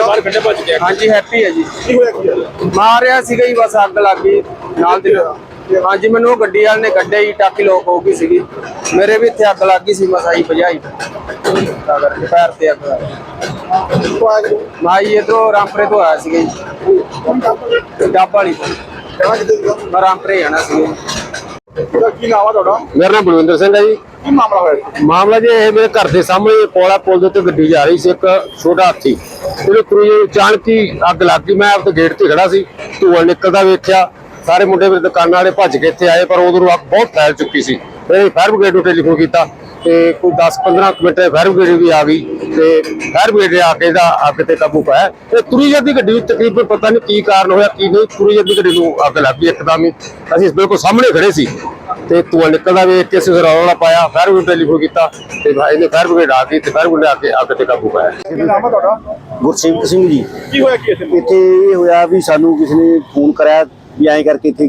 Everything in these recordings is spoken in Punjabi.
ਬਾਹਰ ਕੱਢੇ ਭੱਜ ਗਿਆ ਹਾਂਜੀ ਹੈਪੀ ਹੈ ਜੀ। ਕੀ ਹੋਇਆ ਕੀ ਹੋਇਆ? ਮਾਰਿਆ ਸੀਗਾ ਜੀ ਬਸ ਅੱਗ ਲੱਗ ਗਈ ਨਾਲ ਦੀ ਨਾਲ। ਹਾਂਜੀ ਮੈਨੂੰ ਉਹ ਗੱਡੀ ਵਾਲੇ ਨੇ ਕੱਢਿਆ ਜੀ ਟਾਕੀ ਲੋਕ ਹੋ ਗਈ ਸੀਗੀ। ਮੇਰੇ ਵੀ ਇੱਥੇ ਅੱਗ ਲੱਗ ਗਈ ਸੀ ਮਸਾਈ ਭਜਾਈ ਤਾਂ ਕਰਕੇ ਪੈਰ ਤੇ ਅੱਗ ਲੱਗ ਗਈ। ਕਿੱਥੋਂ ਆਇਆ ਜੀ। ਮਾਈ ਇਧਰੋਂ ਰਾਮਪੁਰੇ ਤੋਂ ਆਇਆ ਸੀਗਾ ਜੀ। ਡੱਬ ਵਾਲੀ ਤੋਂ। ਮੈਂ ਰਾਮਪੁਰੇ ਜਾਣਾ ਸੀਗਾ ਉਹਦਾ ਕੀ ਨਾਮ ਆ ਤੁਹਾਡਾ? ਮੇਰਾ ਨਾਮ ਬਲਵਿੰਦਰ ਸਿੰਘ ਹੈ ਜੀ। ਕੀ ਮਾਮਲਾ ਹੋਇਆ? ਜੀ? ਮਾਮਲਾ ਜੀ ਇਹ ਮੇਰੇ ਘਰ ਦੇ ਸਾਹਮਣੇ ਪੋਲਾ ਪੁਲ ਦੇ ਉੱਤੇ ਗੱਡੀ ਜਾ ਰਹੀ ਸੀ ਇੱਕ ਛੋਟਾ ਹਾਥੀ। ਉਹਦੇ ਕਰੂਏ ਅਚਾਨਕ ਹੀ ਅੱਗ ਲੱਗ ਗਈ, ਮੈਂ ਆਪਣੇ ਗੇਟ ਤੇ ਖੜਾ ਸੀ, ਧੂਆ ਨਿਕਲਦਾ ਵੇਖਿਆ, ਸਾਰੇ ਮੁੰਡੇ ਮੇਰੇ ਦੁਕਾਨਾਂ ਵਾਲੇ ਭੱਜ ਕੇ ਇੱਥੇ ਆਏ, ਪਰ ਉਦੋਂ ਅੱਗ ਬਹੁਤ ਫੈਲ ਚੁੱਕੀ ਸੀ। ਫਿਰ ਫਾਇਰ ਬ੍ਰਿਗੇਡ ਨੂੰ ਟੈਲੀਫੋਨ ਕੀਤਾ ਤੇ ਕੋਈ 10-15 ਮਿੰਟ ਫਾਇਰ ਬ੍ਰਿਗੇਡ ਵੀ ਆ ਗਈ। ਤੇ ਫਾਇਰ ਬ੍ਰਿਗੇਡ ਆ ਕੇ ਦਾ ਅੱਗ ਤੇ ਕਾਬੂ ਪਾਇਆ। ਤੇ ਤੁਰੀ ਜਾਂਦੀ ਗੱਡੀ ਵਿੱਚ ਤਕਰੀਬਨ ਪਤਾ ਨਹੀਂ ਕੀ ਕਾਰਨ ਹੋਇਆ ਕੀ ਨਹੀਂ ਤੁਰੀ ਜਾਂਦੀ ਗੱਡੀ ਨੂੰ ਅੱਗ ਲੱਗ ਗਈ ਇੱਕਦਮ ਹੀ। ਅਸੀਂ ਬਿਲਕੁਲ ਸਾਹਮਣੇ ਖੜੇ ਸੀ। ਤੇ ਧੂਆਂ ਨਿਕਲਦਾ ਵੇਖ ਕੇ ਅਸੀਂ ਰੌਲਾ ਪਾਇਆ ਫਾਇਰ ਬ੍ਰਿਗੇਡ ਟੈਲੀਫੋਨ ਕੀਤਾ। ਤੇ ਭਾਈ ਨੇ ਫਾਇਰ ਬ੍ਰਿਗੇਡ ਆ ਗਈ ਤੇ ਫਾਇਰ ਬ੍ਰਿਗੇਡ ਆ ਕੇ ਅੱਗ ਤੇ ਕਾਬੂ ਪਾਇਆ। ਕੀ ਨਾਮ ਆ ਤੁਹਾਡਾ? ਗੁਰਸੇਵਕ ਸਿੰਘ ਜੀ। ਕੀ ਹੋਇਆ ਕੀ ਇੱਥੇ? ਇੱਥੇ ਇਹ ਹੋਇਆ ਵੀ ਸਾਨੂੰ ਕਿਸੇ ਨੇ ਫੋਨ ਕਰਾਇਆ ਵੀ ਐਂ ਕਰਕੇ ਇੱਥੇ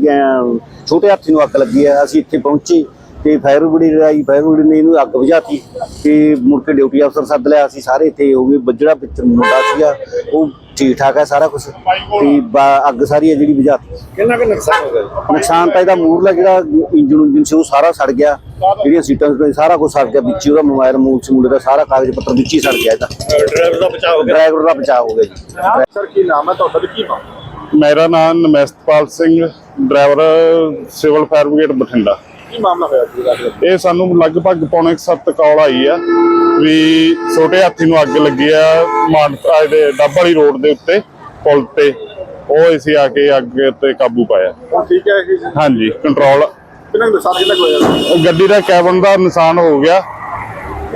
ਛੋਟੇ ਹਾਥੀ ਨੂੰ ਅੱਗ ਲੱਗੀ ਆ ਅਸੀਂ ਇੱਥੇ ਪਹੁੰਚੇ। ਤੇ ਫਾਇਰ ਬ੍ਰਿਗੇਡ ਆਈ ਫਾਇਰ ਬ੍ਰਿਗੇਡ ਨੇ ਇਹਨੂੰ ਅੱਗ ਬੁਝਾਤੀ ਤੇ ਮੁੜ ਕੇ ਡਿਊਟੀ ਅਫਸਰ ਸੱਦ ਲਿਆ। ਅਸੀਂ ਸਾਰੇ ਇੱਥੇ ਹੋ ਗਏ। ਬੱਜੜਾ ਵਿੱਚ ਮੁੰਡਾ ਸੀਗਾ ਉਹ ਠੀਕ ਠਾਕ ਹੈ ਸਾਰਾ ਕੁਝ ਤੇ ਬਾ- ਅੱਗ ਸਾਰੀ ਹੈ ਜਿਹੜੀ ਬੁਝਾਤੀ। ਕਿੰਨਾ ਕੁ ਨੁਕਸਾਨ ਹੋ ਗਿਆ? ਨੁਕਸਾਨ ਤਾਂ ਇਹਦਾ ਮੂਰਲਾ ਜਿਹੜਾ ਇੰਜਨ ਇੰਜਨ ਸੀ ਉਹ ਸਾਰਾ ਸੜ ਗਿਆ। ਜਿਹੜੀਆਂ ਸੀਟਾਂ ਸੀ ਸਾਰਾ ਕੁਝ ਸੜ ਗਿਆ। ਵਿੱਚ ਹੀ ਉਹਦਾ ਮੋਬਾਈਲ ਮੂਲ ਸੀ ਮੁੰਡੇ ਦਾ ਸਾਰਾ ਕਾਗਜ਼ ਪੱਤਰ ਵਿੱਚ ਹੀ ਸੜ ਗਿਆ ਇਹਦਾ। ਡਰਾਈਵਰ ਦਾ ਬਚਾਅ ਹੋ ਗਿਆ? ਡਰਾਈਵਰ ਦਾ ਬਚਾਅ ਹੋ ਗਿਆ ਜੀ। ਸਰ ਕੀ ਨਾਮ ਹੈ ਤੁਹਾਡਾ ਤੇ ਕੀ ਨਾਮ ਮੇਰਾ ਨਾਮ Namastpal Singh driver civil fire brigade Bathinda. ਕੀ ਮਾਮਲਾ ਹੋਇਆ? ਇਹ ਸਾਨੂੰ ਲਗਭਗ ਪੌਣੇ 7 ਕਾਲ ਆਈ ਆ ਵੀ ਛੋਟੇ ਹਾਥੀ ਨੂੰ ਅੱਗ ਲੱਗੀ ਆ ਮਾਨਸਾ ਦੇ ਡੱਬ ਵਾਲੀ ਰੋਡ ਦੇ ਉੱਤੇ ਪੁਲ ਤੇ। ਉਹ ਅਸੀਂ ਆ ਕੇ ਅੱਗ ਤੇ ਕਾਬੂ ਪਾਇਆ। ਹੁਣ ਠੀਕ ਹੈ ਜੀ? ਹਾਂਜੀ ਕੰਟਰੋਲ ਕਿੰਨਾ ਕੁ ਨੁਕਸਾਨ ਕਿੰਨਾ ਕੁ ਹੋਇਆ? ਗੱਡੀ ਦਾ ਕੈਬਨ ਦਾ ਨੁਕਸਾਨ ਹੋ ਗਿਆ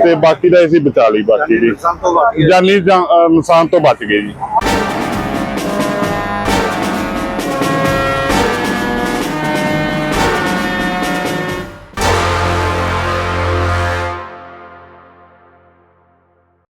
ਤੇ ਬਾਕੀ ਦਾ ਅਸੀਂ ਬਚਾ ਲਈ ਬਾਕੀ ਜੀ ਨੁਕਸਾਨ ਤੋਂ ਬਾਕੀ ਜਾਨੀ ਜਾਂ- ਅਹ ਨੁਕਸਾਨ ਤੋਂ ਬਚ ਗਏ ਜੀ।